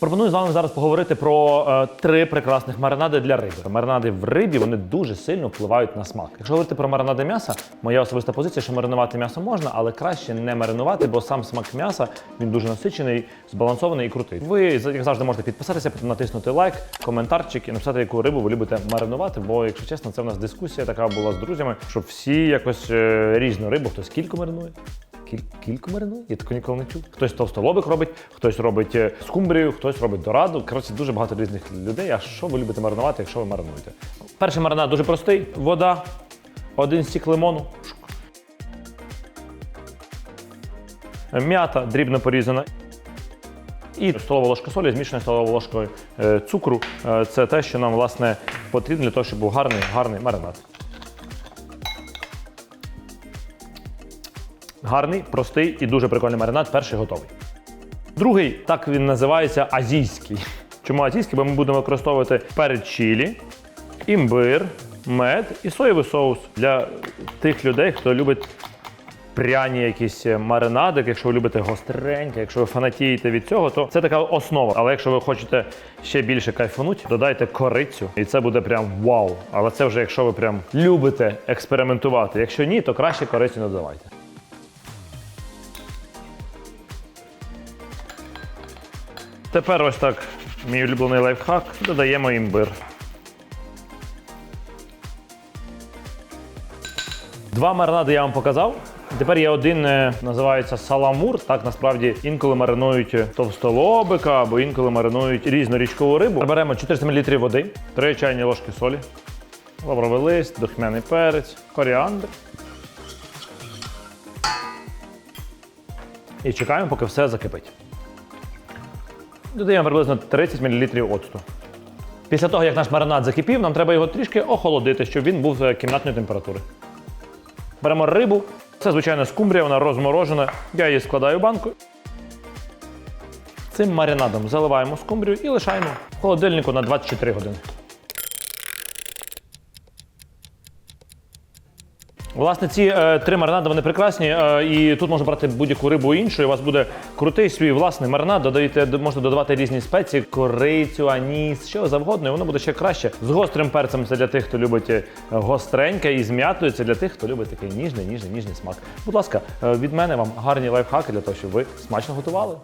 Пропоную з вами зараз поговорити про е, три прекрасних маринади для риби. Маринади в рибі вони дуже сильно впливають на смак. Якщо говорити про маринади м'яса, моя особиста позиція, що маринувати м'ясо можна, але краще не маринувати, бо сам смак м'яса він дуже насичений, збалансований і крутий. Ви як завжди можете підписатися, натиснути лайк, коментарчик і написати, яку рибу ви любите маринувати. Бо, якщо чесно, це в нас дискусія така була з друзями, що всі якось е, різну рибу, хтось кілько маринує. Кіль, кілько маринує? Я такого ніколи не чув. Хтось товстолобик робить, хтось робить е, скумбрію, хтось робить дораду. Коротше, дуже багато різних людей. А що ви любите маринувати, якщо ви маринуєте? Перший маринад дуже простий: вода, один стік лимону, м'ята дрібно порізана. І столова ложка солі, змішана столовою ложкою е, цукру. Е, це те, що нам власне потрібно для того, щоб був гарний, гарний маринад. Гарний, простий і дуже прикольний маринад. Перший готовий. Другий, так він називається азійський. Чому азійський? Бо ми будемо використовувати перед чилі, імбир, мед і соєвий соус для тих людей, хто любить пряні якісь маринади. Якщо ви любите гостреньке, якщо ви фанатієте від цього, то це така основа. Але якщо ви хочете ще більше кайфануть, додайте корицю, і це буде прям вау. Але це вже якщо ви прям любите експериментувати. Якщо ні, то краще корицю не додавайте. Тепер ось так, мій улюблений лайфхак, додаємо імбир. Два маринади я вам показав. Тепер є один, е, називається саламур. Так насправді інколи маринують товстолобика або інколи маринують різну річкову рибу. Беремо 400 мл води, 3 чайні ложки солі, лавровий лист, духмяний перець, коріандр. І чекаємо, поки все закипить. Додаємо приблизно 30 мл оцту. Після того, як наш маринад закипів, нам треба його трішки охолодити, щоб він був е, кімнатної температури. Беремо рибу. Це, звичайно, скумбрія, вона розморожена. Я її складаю в банку. Цим маринадом заливаємо скумбрію і лишаємо в холодильнику на 24 години. Власне, ці е, три маринади вони прекрасні, е, і тут можна брати будь-яку рибу іншу, і у вас буде крутий свій власний маринад. Додаєте, можна додавати різні спеції, корицю, аніс, що завгодно, і воно буде ще краще. З гострим перцем це для тих, хто любить е, гостреньке, і з м'ятою це для тих, хто любить такий ніжний, ніжний, ніжний смак. Будь ласка, е, від мене вам гарні лайфхаки для того, щоб ви смачно готували.